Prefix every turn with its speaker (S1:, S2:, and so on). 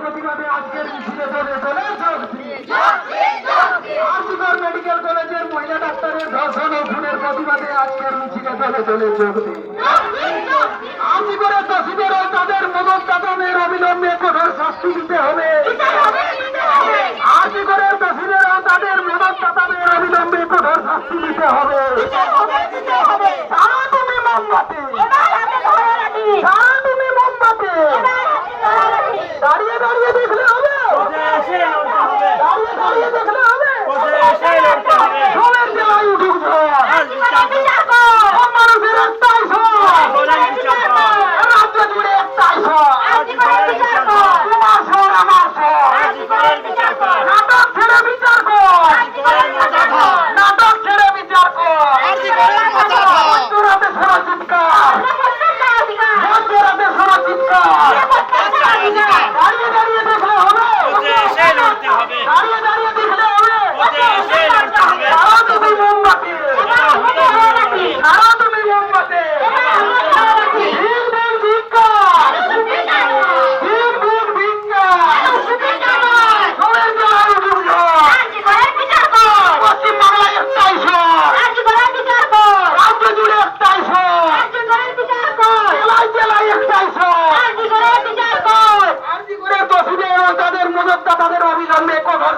S1: প্রতিবাদে আজকের মিছিলে চলে চলে মেডিকেল কলেজের মহিলা ডাক্তারের ধর্ষণ ও খুনের প্রতিবাদে আজকের মিছিলে চলে চলে দোষীদের তাদের মদত অবিলম্বে কঠোর শাস্তি দিতে হবে। আরজিকরের দোষীদের তাদের মদত অবিলম্বে কঠোর শাস্তি দিতে হবে